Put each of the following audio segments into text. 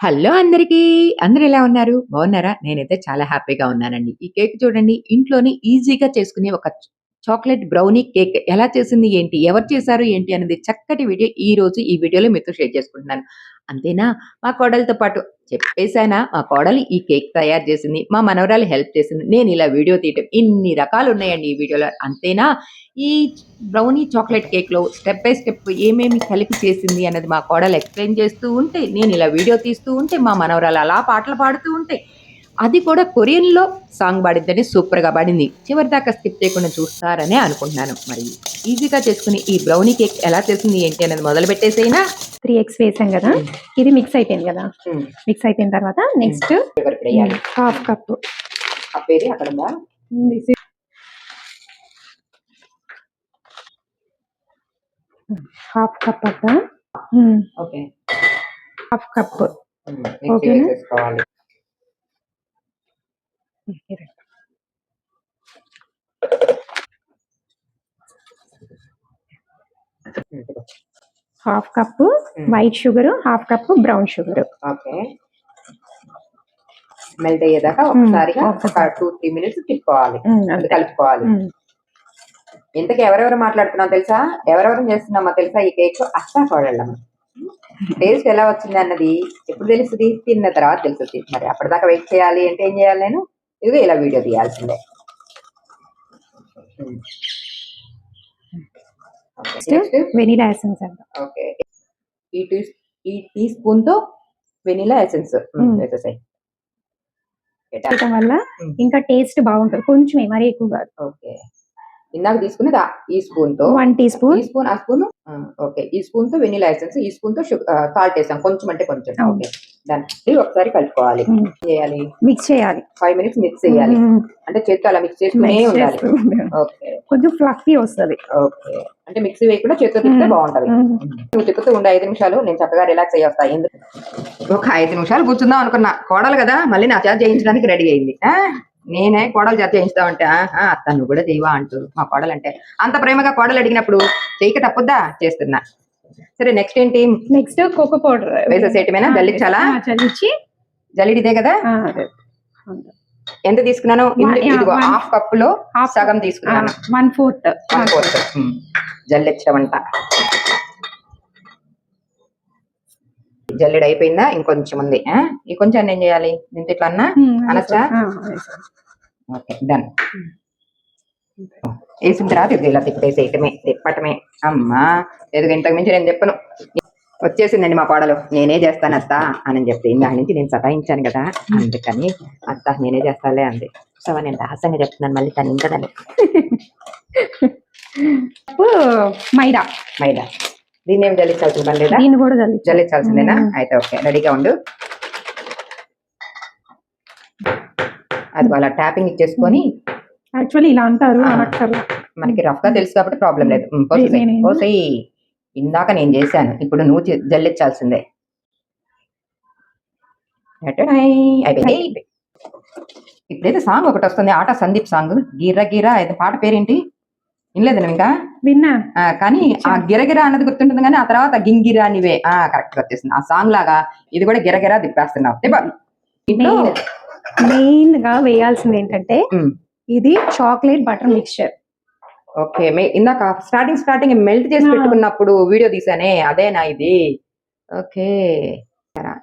Hello అందరికీ. అందరూ ఎలా ఉన్నారు? బాగున్నారా? నేనైతే చాలా హ్యాపీగా ఉన్నానండి. ఈ కేక్ చూడండి ఇంట్లోనే ఈజీగా చేసుకునే ఒక చాక్లెట్ బ్రౌనీ కేక్ ఎలా చేసింది ఏంటి? ఎవరు చేశారు ఏంటి? అనేది చక్కటి వీడియో ఈ రోజు ఈ వీడియోలో మీతో షేర్ చేసుకుంటున్నాను. అంతేనా? మా కోడలతో పాటు చెప్పేశానా? మా కోడలు ఈ కేక్ తయారు చేసింది. మా మనవరాలు హెల్ప్ చేసింది. నేను ఇలా వీడియో తీయటం ఇన్ని రకాలు ఉన్నాయండి ఈ వీడియోలో. అంతేనా? ఈ బ్రౌనీ చాక్లెట్ కేక్లో స్టెప్ బై స్టెప్ ఏమేమి కలిపి చేసింది అనేది మా కోడలు ఎక్స్ప్లెయిన్ చేస్తూ ఉంటే నేను ఇలా వీడియో తీస్తూ ఉంటే మా మనవరాలు అలా పాటలు పాడుతూ ఉంటే అది కూడా కొరియన్లో సాంగ్ పాడిద్దని సూపర్గా పాడింది. చివరి దాకా స్కిప్ చేయకుండా చూస్తారనే అనుకుంటున్నాను. మరి ఈజీగా చేసుకుని ఈ బ్రౌనీ కేక్ ఎలా చేసింది ఏంటి అనేది మొదలు పెట్టేసైనా త్రీ ఎగ్స్ వేసాం కదా? ఇది మిక్స్ అయిపోయింది కదా? మిక్స్ అయిపోయిన తర్వాత నెక్స్ట్ హాఫ్ కప్ అక్కడ ఉందా? హాఫ్ కప్ అక్క ఓకే. Half cup. వేసేసుకోవాలి half cup white sugar half cup brown sugar okay melt అయ్యేదాకా ఒకసారిగా ఒక ఒకసారి. టూ త్రీ మినిట్స్ తిప్పుకోవాలి. అది కలుపుకోవాలి. ఇంతకీ ఎవరెవరు మాట్లాడుతున్నాం తెలుసా? ఎవరెవరు చేస్తున్నామో తెలుసా ఈ కేక్? అస్సా కోడళ్ళం టేస్ట్ ఎలా వచ్చింది అన్నది ఎప్పుడు తెలుస్తుంది? తిన్న తర్వాత తెలుస్తుంది. మరి అప్పటిదాకా వెయిట్ చేయాలి అంటే ఏం చేయాలి నేను? ఇదిగో ఇలా వీడియో తీయాల్సిందే. వెనీలా ఎసెన్స్ ఓకే ఈ టీ ఈ టీ స్పూన్తో వెనిలా ఎసెన్స్ Mm. వేసేసాయి. చేయటం వల్ల Mm. ఇంకా టేస్ట్ బాగుంటుంది. కొంచెమే మరీ ఎక్కువ కాదు. ఓకే ఇందాక తీసుకున్నది ఆ- ఈ స్పూన్తో. వన్ టీ ఈ స్పూన్ స్పూన్ ఆ స్పూన్ ఓకే ఈ స్పూన్తో వెనిలా ఎసెన్స్ ఈ స్పూన్తో సాల్ట్ వేసాం. కొంచెం అంటే కొంచెం. ఓకే దాన్ని ఒకసారి కలుపుకోవాలి. Mm. ఏం చేయాలి? మిక్స్ చేయాలి. ఫైవ్ మినిట్స్ మిక్స్ చేయాలి. Mm. అంటే చేత్తో అలా మిక్స్ Mix ఉండాలి. ఓకే కొంచెం ఫ్లఫీ వస్తుంది. ఓకే అంటే మిక్సీ వేయకుండా చేత్తో తిప్పితే Mm. బాగుంటది. నువ్వు తిప్పుతూ ఉండే ఐదు నిమిషాలు. నేను చక్కగా రిలాక్స్ అయ్యి వస్తా. ఎందుకు? ఒక ఐదు నిమిషాలు కూర్చుందాం అనుకున్నా. కోడలు కదా మళ్ళీ నా చేత చేయించడానికి రెడీ అయింది. నేనే కోడలు ఆహా, అత్త నువ్వు కూడా చేయవా అంటూ మా కోడలు అంటే అంత ప్రేమగా కోడలు అడిగినప్పుడు చేయక తప్పుద్దా? చేస్తున్నా. సరే నెక్స్ట్ ఏంటి? నెక్స్ట్ కోకో పౌడర్ వేసేసేయటమేనా? జల్లించాలా? చల్లించి జల్లిడి ఇదే కదా. ఎంత తీసుకున్నాను? ఇదిగో హాఫ్ కప్లో సగం తీసుకున్నాను. One fourth. fourth. ఉమ్. జల్లెచ్చమంట జల్లెడ అయిపోయిందా ఇంకొంచెం ఉంది? ఇంకొంచెం ఏం చేయాలి? దీంతో ఇట్లా అన్నా? అనొచ్చా? Okay done. వేసిన తర్వాత ఇది ఇలా తిప్పేసేయటమే తిప్పటమే. అమ్మా ఎదుగు ఇంతకు మించి నేను చెప్పను వచ్చేసిందండి మా కోడలు. నేనే చేస్తాను అత్త అని చెప్తే ఇందాక నుంచి నేను సతాయించాను కదా అందుకని అత్త నేనే చేస్తాలే అంది. సో నేను రహస్యంగా చెప్తున్నాను మళ్ళీ తను ఇంకదని మైదా. మైదా. దీన్ని ఏం జల్లించాల్సిన పని లేదా? దీన్ని కూడా జల్లించాల్సిందేనా. అయితే ఓకే రెడీగా ఉండు. అది అలా ట్యాపింగ్ ఇచ్చేసుకొని యాక్చువల్లీ ఇలా అంటారు మనకి రఫ్గా తెలుసు కాబట్టి ప్రాబ్లం లేదు. పోసేయ్. ఇందాక నేను చేశాను ఇప్పుడు నువ్వు జల్లించాల్సిందే. అయిపోయింది. ఇప్పుడైతే సాంగ్ ఒకటి వస్తుంది ఆట సందీప్ సాంగ్. గిర గిర అయితే పాట పేరేంటి? వినలేదు నువ్వు ఇంకా విన్నా కానీ ఆ గిరగిర అన్నది గుర్తుంటుంది కానీ ఆ తర్వాత గింగిరా నివే ఆ కరెక్ట్ వచ్చేసింది. ఆ సాంగ్ లాగా ఇది కూడా గిరగిరా తిప్పేస్తున్నావు. తిప్ప. ఇంట్లో మెయిన్గా వేయాల్సింది ఏంటంటే ఇది చాక్లెట్ బటర్ మిక్చర్. ఓకే ఇందాక స్టార్టింగ్ స్టార్టింగ్ మెల్ట్ చేసి. పెట్టుకున్నప్పుడు వీడియో తీసానే అదేనా ఇది? ఓకే.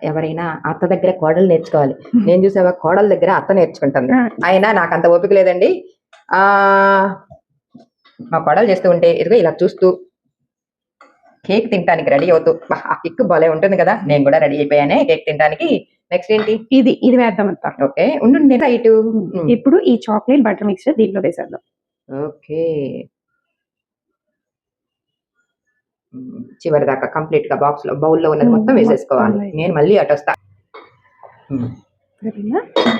ఎవరైనా అత్త దగ్గర కోడలు నేర్చుకోవాలి. నేను చూసావా కోడల దగ్గర అత్త నేర్చుకుంటుంది. అయినా నాకు అంత ఓపిక లేదండి. ఆ మా కోడలు చేస్తూ ఉంటే ఇదిగో ఇలా చూస్తూ కేక్ తినడానికి రెడీ అవుతూ ఆ కిక్ భలే ఉంటుంది కదా నేను కూడా రెడీ అయిపోయానే కేక్ తినడానికి నెక్స్ట్ ఏంటి? ఇది ఇది వేద్దాం అంతా ఓకే ఉండు రైట్ ఇప్పుడు ఈ చాక్లెట్ బటర్ మిక్చర్ దీంట్లో వేసేద్దాం. ఓకే. చివరి దాకా కంప్లీట్గా బాక్స్లో బౌల్లో ఉన్నది. మొత్తం వేసేసుకోవాలి. నేను మళ్ళీ అటు వస్తా?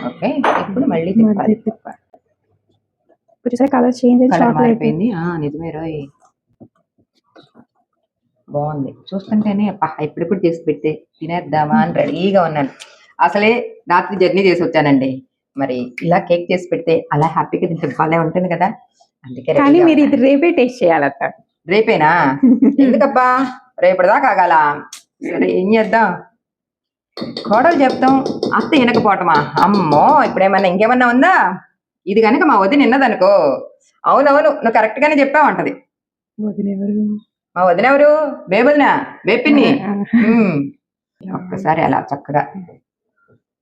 ఓకే ఇప్పుడు మళ్ళీ మళ్ళీ తిప్పాలి. ఇప్పుడు చూసారా కలర్ చేంజ్ అయింది కలర్ చాక్లెట్ మారిపోయింది. ఆ, నిజమే రోయ్. బాగుంది. చూస్తుంటేనే అబ్బా ఇప్పుడిప్పుడు చేసి పెట్టి తినేద్దామా అని రెడీగా ఉన్నాను. అసలే రాత్రి జర్నీ చేసి వచ్చానండి. మరి ఇలా కేక్ చేసి పెడితే అలా హ్యాపీగా తింటే భలే ఉంటుంది కదా. అందుకే కానీ మీరు ఉన్నాను. ఇది రేపే టేస్ట్ చేయాలట. రేపేనా? ఎందుకబ్బా? రేపటిదాకా ఆగాల? సరే ఏం చేద్దాం? కోడలు చెప్తాం అత్త వినకపోవటమా? అమ్మో ఇప్పుడేమన్నా ఇంకేమన్నా ఉందా? ఇది కనుక మా వదిన విన్నదనుకో అవునవును నువ్వు కరెక్ట్ గానే చెప్పావు అంటది మా వదిన ఎవరు? బేబదిన బేపిన్ని. ఒక్కసారి అలా చక్కగా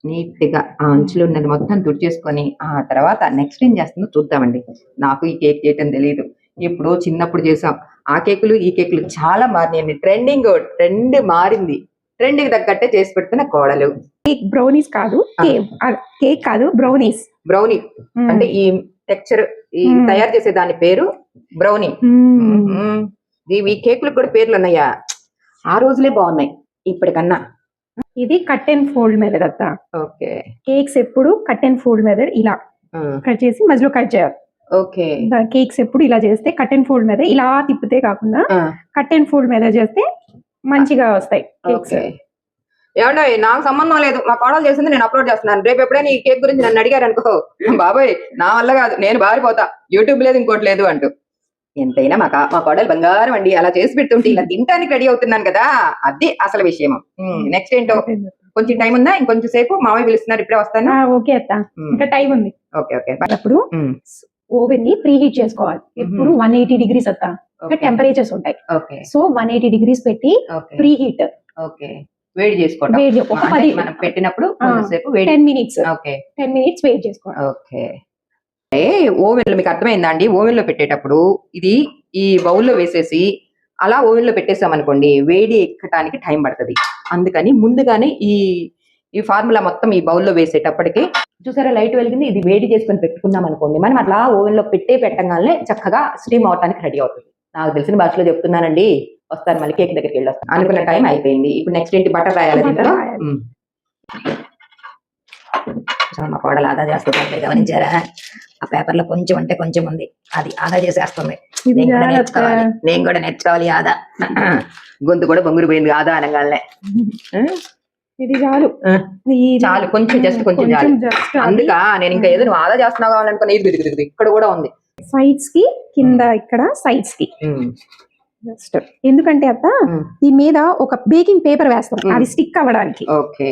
నీట్గా ఆ అంచులు ఉన్నది మొత్తం తుడిచేసుకొని ఆ తర్వాత నెక్స్ట్ ఏం చేస్తుందో చూద్దామండి. నాకు ఈ కేక్ చేయటం తెలియదు ఇప్పుడు చిన్నప్పుడు చేసాం ఆ కేకులు ఈ కేకులు చాలా మారినాయండి. ట్రెండింగ్ ట్రెండ్ మారింది. ట్రెండ్కి తగ్గట్టే చేసి పెడుతున్న కోడలు. కేక్ బ్రౌనీస్ కాదు కేక్ కాదు బ్రౌనీస్ బ్రౌనీ అంటే ఈ టెక్చర్ ఈ. తయారు చేసే దాని పేరు బ్రౌనీ ఈ కేకులకు కూడా పేర్లు ఉన్నాయా. ఆ రోజులే బాగున్నాయి ఇప్పటికన్నా. ఇది కట్ అండ్ ఫోల్డ్ మెథడ్ అత్త. ఓకే. కేక్స్ ఎప్పుడు కట్ అండ్ ఫోల్డ్ మెథడ్ ఇలా కట్ చేసి మధ్యలో కట్ చేయాలి. ఓకే. కేక్స్ ఎప్పుడు ఇలా చేస్తే కట్ అండ్ ఫోల్డ్ మెథడ్ ఇలా తిప్పితే కాకుండా కట్ అండ్ ఫోల్డ్ మెథడ్ చేస్తే మంచిగా వస్తాయి ఓకే. ఏమండో నాకు సంబంధం లేదు. మా కోడలు చేసింది నేను అప్లోడ్ చేస్తున్నాను. రేపు ఎప్పుడైనా ఈ కేక్ గురించి నన్ను అడిగారు అనుకో బాబాయ్ నా వల్ల కాదు నేను బారిపోతా. యూట్యూబ్ లేదు ఇంకోటి లేదు అంటూ. ఎంతైనా మా కా- మా కోడలు బంగారం అండి. అలా చేసి పెడుతుంటే ఇలా తినడానికి రెడీ అవుతున్నాను కదా అది అసలు విషయం నెక్స్ట్ ఏంటో? కొంచెం టైం ఉందా? ఇంకొంచెం సేపు? మామయ్య పిలుస్తున్నారు ఇప్పుడే వస్తాను. ఓకే అత్త. ఇంకా టైం ఉంది. Okay okay. అప్పుడు ఓవెన్ని ప్రీ హీట్ చేసుకోవాలి ఎప్పుడు వన్ ఎయిటీ డిగ్రీస్ అత్త టెంపరేచర్స్ ఉంటాయి. Okay. So one eighty degrees పెట్టి ప్రీ హీట్ ఓకే. వేడి ఒక పది మనం పెట్టినప్పుడు ten minutes okay. Ten minutes wait చేసుకోవాలి ఓకే. ఓవెన్ మీకు అర్థమైందా అండి? ఓవెన్లో పెట్టేటప్పుడు ఇది ఈ బౌల్లో వేసేసి అలా ఓవెన్లో పెట్టేసాం అనుకోండి వేడి ఎక్కడానికి టైం పడుతుంది. అందుకని ముందుగానే ఈ ఈ ఫార్ములా మొత్తం ఈ బౌల్లో వేసేటప్పటికి చూసారా లైట్ వెలిగింది ఇది వేడి చేసుకొని పెట్టుకున్నాం అనుకోండి. మనం అట్లా ఓవెన్లో పెట్టే పెట్టగానే చక్కగా స్టీమ్ అవడానికి రెడీ అవుతుంది. నాకు తెలిసిన భాషలో చెప్తున్నానండి. వస్తాను మళ్ళీ కేక్ దగ్గరికి వెళ్ళి వస్తాను అనుకున్న టైం అయిపోయింది. ఇప్పుడు నెక్స్ట్ ఏంటి? బటర్ రాయాలి దీంట్లో మా కోడలు ఆదా చేస్తుంది? గమనించారా? ఆ పేపర్లో కొంచెం అంటే కొంచెం ఉంది. అది ఆదా చేసేస్తుంది. నేను కూడా నేర్చుకోవాలి. నేను కూడా నేర్చుకోవాలి ఆదా. గొంతు కూడా బొంగురు పోయింది ఆదా అనగానే. ఇది చాలు. చాలు, కొంచెం, just కొంచెం చాలు. అందుక నేను ఇంకా ఏదో నువ్వు ఆదా చేస్తున్నావు కావాలనుకున్నా ఇది ఇక్కడ కూడా ఉంది. సైడ్స్కి కింద ఇక్కడ సైడ్స్కి. జస్ట్ ఎందుకంటే అత్త దీని మీద ఒక బేకింగ్ పేపర్ వేస్తాం. అది స్టిక్ అవ్వడానికి. ఓకే.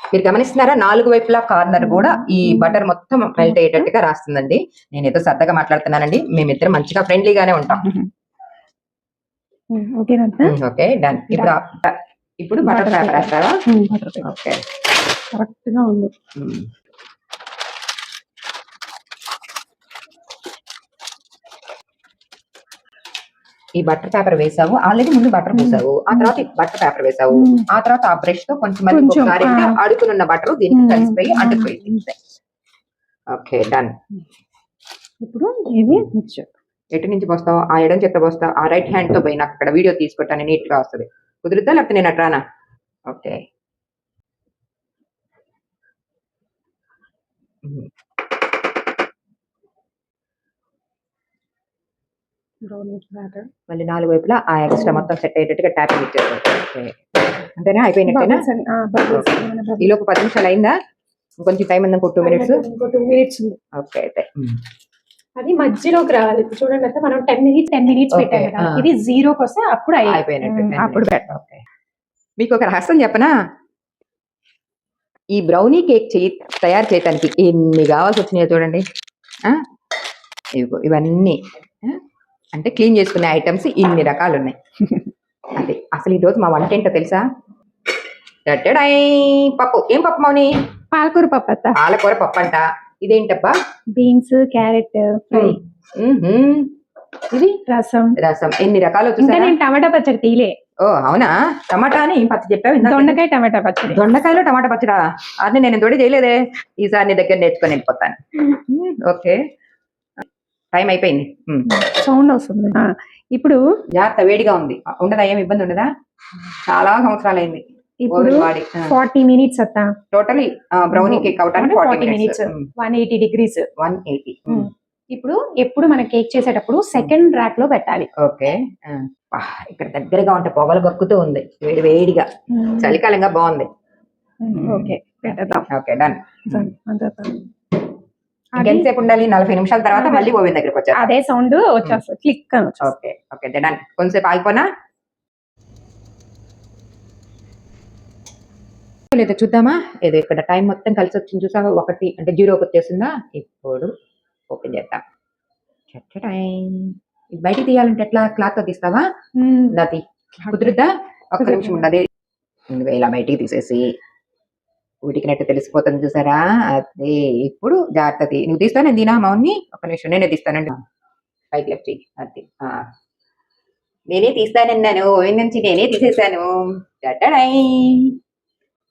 మీరు గమనిస్తున్నారా నాలుగు వైపులా కార్నర్ కూడా ఈ బటర్ మొత్తం మెల్ట్ అయ్యేటట్టుగా రాస్తుందండి. నేను ఏదో సరదాగా మాట్లాడుతున్నానండి. మేమిద్దరం మంచిగా ఫ్రెండ్లీగానే ఉంటాం. ఉమ్, ఓకే డన్ ఇప్పుడు ఇప్పుడు బటర్ పేపర్ వేస్తావా? ఓకే కరెక్ట్గా ఉంది. ఉమ్. ఈ బటర్ పేపర్ వేసావు. ఆల్రెడీ ముందు బటర్ పూసావు. ఆ తర్వాత బటర్ పేపర్ వేసావు. ఆ తర్వాత ఆ బ్రష్తో కొంచెం ఒకసారి. అడుగునున్న బటర్ దీనికి. కలిసిపోయి అంటుకుపోయింది ఓకే డన్ ఇప్పుడు ఇది ఎటు నుంచి పోస్తావు? ఆ ఎడం చేత పోస్తావు. ఆ రైట్ హ్యాండ్తో పోయి నాకు అక్కడ వీడియో తీసుకుంటాను నీట్గా వస్తుంది. కుదురుద్దా లేకపోతే నేను అట్రానా? ఓకే. మళ్ళీ నాలుగు వైపులా ఆ ఎక్స్ట్రా మొత్తం సెట్ అయ్యేటట్టుగా ట్యాపింగ్ ఓకే. అంతేనా? అయిపోయినట్టేనా? ఈ లోపు పది నిమిషాలు అయిందా? ఇంకొంచెం టైం ఉందా టూ మినిట్స్. ఇంకో టూ మినిట్స్ ఉంది. ఓకే అయితే. అది మధ్యలోకి రావాలి. చూడండి అయితే మనం ten minutes ten minutes Okay, పెట్టాం. కదా. ఆ. ఇది జీరోకి వస్తే అప్పుడు అయిపోయినట్టు ఉమ్, 10 అప్పుడు ఓకే. మీకు ఒక రహస్యం చెప్పనా? ఈ బ్రౌనీ కేక్ చేయి తయారు చేయడానికి ఎన్ని కావాల్సి వచ్చినాయో చూడండి. ఇవన్నీ? అంటే క్లీన్ చేసుకునే ఐటమ్స్ ఇన్ని రకాలు ఉన్నాయి అది అసలు ఈ రోజు మా వంట ఏంటో తెలుసా? పప్పు. ఏం పప్పు మౌని? పాలకూర పప్పు అత్త. పాలకూర పప్పు అంట. ఇదేంటబ్బా? Beans carrot fry. ఇది? రసం. రసం. ఎన్ని రకాలు ఇంకా నేను టమాటా పచ్చడి తీలే ఓ అవునా? టమాటా అని పచ్చి చెప్పావు. దొండకాయ టమాటా పచ్చడి. దొండకాయలో టమాటా పచ్చడా? అది నేను తోడి చేయలేదే ఈసారి నీ దగ్గర నేర్చుకొని వెళ్ళిపోతాను. ఓకే. టైం అయిపోయింది. సౌండ్ వస్తుంది. ఇప్పుడు జాగ్రత్త వేడిగా ఉంది. ఉండదా? ఏం ఇబ్బంది ఉండదా? చాలా సంవత్సరాలు అయింది ఇప్పుడు ఫార్టీ మినిట్స్ అత్త. టోటల్ బ్రౌనీ కేక్ అవడానికి 40 forty. Minutes one eighty degrees one eighty ఇప్పుడు ఎప్పుడు మనం కేక్ చేసేటప్పుడు సెకండ్ ర్యాక్లో పెట్టాలి. ఓకే ఇక్కడ దగ్గరగా ఉంటే పొగలు గక్కుతూ ఉంది. వేడి వేడిగా. చలికాలంగా బాగుంది. ఓకే ఓకే డన్ ఇంకెంతసేపు ఉండాలి? నలభై నిమిషాల తర్వాత మళ్ళీ ఓవెన్ దగ్గరికి వచ్చారు అదే సౌండ్ వచ్చేస్తుంది క్లిక్ అని ఓకే ఓకే డన్ కొంతసేపు ఆగిపోనా? లేదా చూద్దామా? ఏదో ఇక్కడ టైం మొత్తం కలిసి వచ్చింది చూసావా? ఒకటి అంటే జీరోకి వచ్చేసిందా? ఇప్పుడు ఓపెన్ చేద్దాం. టైం. ఇది బయటికి తీయాలంటే ఎట్లా? క్లాత్ తీస్తావా? దాతి కుదురుద్దా? ఒక్క నిమిషం ఉండదు ఇలా బయటికి తీసేసి ఉడికినట్టు తెలిసిపోతుంది చూసారా? అదే. ఇప్పుడు జాగ్రత్త. నువ్వు తీస్తాను నేను తినా? మౌని ఒక నిమిషం నేనే తీస్తానండి. పైకి లెఫ్ట్ చెయ్యి. అది. నేనే తీస్తానన్నాను. ఓవెన్ నుంచి? నేనే తీసేసాను టటడై.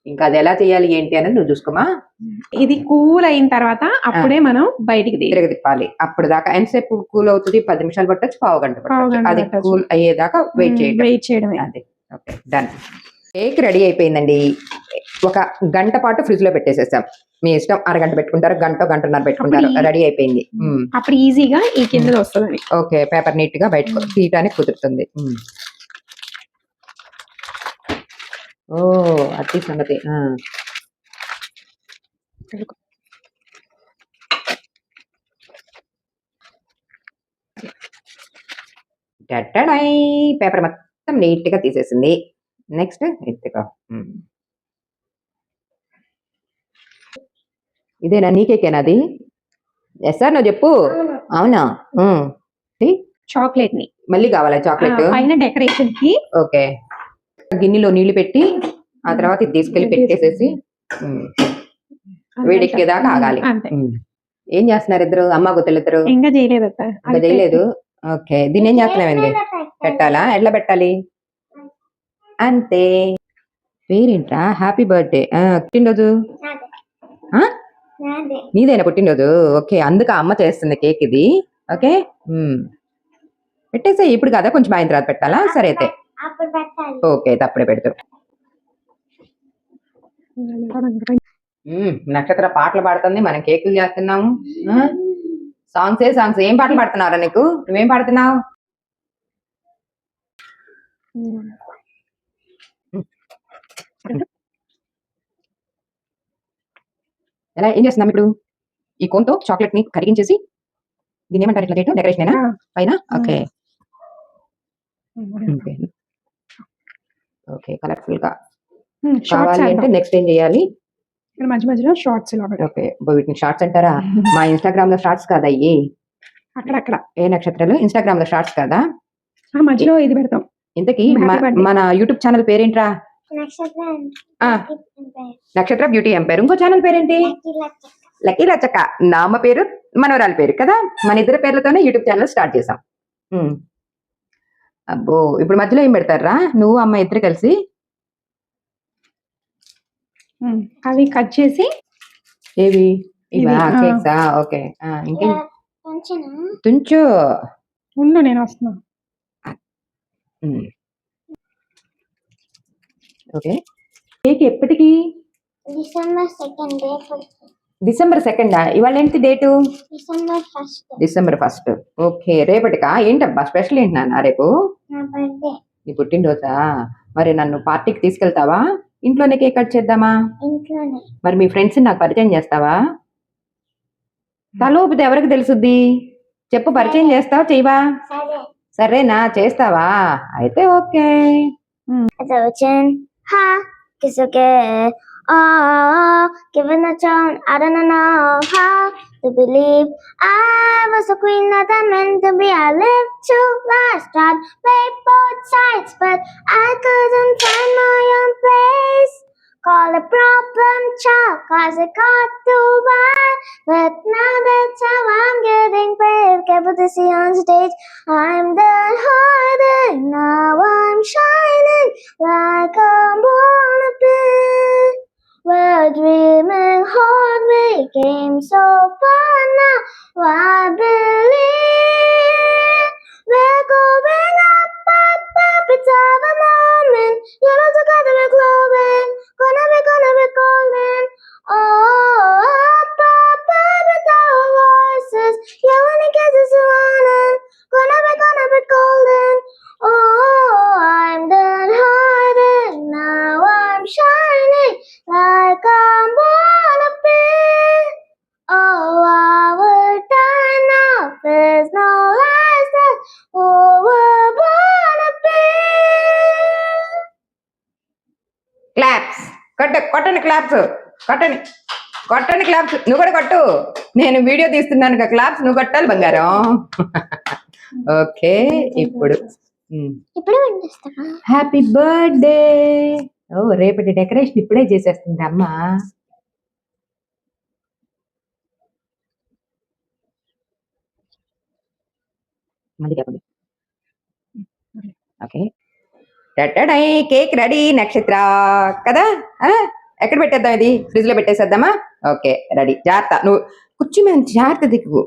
ఇంకా అది ఎలా చేయాలి ఏంటి అనేది నువ్వు చూసుకోమా ఇది కూల్ అయిన తర్వాత అప్పుడే మనం బయటికి తీయాలి. తిరగ తిప్పాలి. అప్పుడు దాకా ఎంతసేపు కూల్ అవుతుంది? పది నిమిషాలు పట్టొచ్చు పావు గంట పట్టొచ్చు. అది. కూల్ అయ్యేదాకా వెయిట్ చేయడం వెయిట్ చేయడమే. అదే. Okay done. కేక్ రెడీ అయిపోయిందండి. ఒక గంట పాటు ఫ్రిడ్జ్లో పెట్టేసేసాం మీ ఇష్టం అరగంట పెట్టుకుంటారు గంట గంటన్నర పెట్టుకుంటారు. రెడీ అయిపోయింది. అప్పుడు ఈజీగా ఈ కింద వస్తుంది ఓకే పేపర్ నీట్గా బయటకు. తీయటానికి కుదురుతుంది. ఓ అతి సంగతి. టట్టడై పేపర్ మొత్తం నీట్గా తీసేసింది. నెక్స్ట్ ఎత్తుకో. ఇదేనా నీకేకేనా అది? ఎస్ సార్ నువ్వు చెప్పు. అవునా. చాక్లెట్ని మళ్ళీ కావాలా చాక్లెట్? పైన డెకరేషన్కి ఓకే. గిన్నెలో నీళ్ళు పెట్టి ఆ తర్వాత ఇది తీసుకెళ్ళి పెట్టేసేసి. వేడెక్కేదాకా ఆగాలి. ఏం చేస్తున్నారు ఇద్దరు? అమ్మ గుత్తలు ఇద్దరు? ఇంకా చేయలేదు అత్త. ఇంకా చేయలేదు? ఓకే. దీన్ని ఏం చేస్తున్నామండి పెట్టాలా? ఎట్లా పెట్టాలి? అంతే. పేరేంట్రా? హ్యాపీ బర్త్డే పుట్టినరోజు? ఆ? నీదేనా పుట్టినరోజు? ఓకే. అందుకు అమ్మ చేస్తుంది కేక్ ఇది. ఓకే. పెట్టేసే ఇప్పుడు కదా కొంచెం ఆయన తర్వాత పెట్టాలా? సరే అయితే. ఓకే అయితే అప్పుడే పెడతారు. నక్షత్ర పాటలు పాడుతుంది మనం కేకులు చేస్తున్నాము. సాంగ్స్ ఏ సాంగ్స్ ఏం పాటలు పాడుతున్నారా నీకు? నువ్వేం పాడుతున్నావు? ఎలా ఏం చేస్తున్నాం ఇప్పుడు? ఈ కోన్తో చాక్లెట్ని కరిగించేసి దీని ఏమంటారు? ఇట్లా డెకరేషన్ ఆ. పైన? ఓకే. ఓకే. ఓకే కలర్ఫుల్గా. షార్ట్స్ కావాలి అంటే. నెక్స్ట్ ఏం చేయాలి? మధ్య మధ్యలో షార్ట్స్ ఓకే వీటిని షార్ట్స్ అంటారా? మా ఇన్స్టాగ్రామ్లో షార్ట్స్ కాదా అయ్యి అక్కడక్కడ. ఏ నక్షత్రాలు? ఇన్స్టాగ్రామ్లో షార్ట్స్ కదా మధ్యలో ఇది పెడతాం. ఇంతకీ. మన యూట్యూబ్ ఛానల్ పేరేంట్రా? నక్షత్రం ఆ. నక్షత్ర బ్యూటీ ఎంపైర్ ఇంకో ఛానల్ పేరేంటి? లక్కీ లచ్చక్క నామ పేరు మనవరాలి పేరు కదా? మన ఇద్దరు పేర్లతోనే యూట్యూబ్ ఛానల్ స్టార్ట్ చేసాం. అబ్బో ఇప్పుడు మధ్యలో ఏం పెడతారా నువ్వు అమ్మ ఇద్దరు కలిసి? అవి కట్ చేసి ఏవి? ఇవా. కేక్సా? ఓకే. ఆ, ఇంకే? కొంచెం తుంచు. ఉండు నేను వస్తున్నా. ఓకే. కేక్ ఎప్పటికి? డిసెంబర్ సెకండ్ రేపు డిసెంబర్ సెకండా ఇవాళ ఏంటి డేటు డిసెంబర్ ఫస్ట్ ఓకే రేపటికా? ఏంటబ్బా స్పెషల్ ఏంటి నాన్న రేపు? నా పుట్టినరోజా? మరి నన్ను పార్టీకి తీసుకెళ్తావా? ఇంట్లోనే కేక్ కట్ చేద్దామా? మరి మీ ఫ్రెండ్స్ నాకు పరిచయం చేస్తావా? తలూపితే ఎవరికి తెలుసుద్ది? చెప్పు పరిచయం చేస్తావా చేయవా సరే. సరేనా చేస్తావా? అయితే okay. Oh, given a tone, I don't know how to believe I was a queen that I meant to be. I lived to last, tried play both sides, but I couldn't find my own place. Call a problem child, cause it got too bad. But now that's how I'm getting paid. Careful to see on stage, I'm done hiding. Now game so fun Why? Claps కొట్టండి కొట్టండి claps నువ్వు కూడా కొట్టు. నేను video తీస్తున్నాను claps నువ్వు కొట్టాలి బంగారం. ఓకే ఇప్పుడు. హ్యాపీ బర్త్డే ఓ రేపటి డెకరేషన్ ఇప్పుడే చేసేస్తుంది అమ్మ. మళ్ళీ చెప్పండి ఓకే. కేక్ రెడీ నక్షత్ర. కదా? ఎక్కడ పెట్టేద్దాం ఇది? ఫ్రిడ్జ్లో పెట్టేసేద్దామా? ఓకే రెడీ జాగ్రత్త. నువ్వు కుర్చీ మేము జాగ్రత్త దిక్కు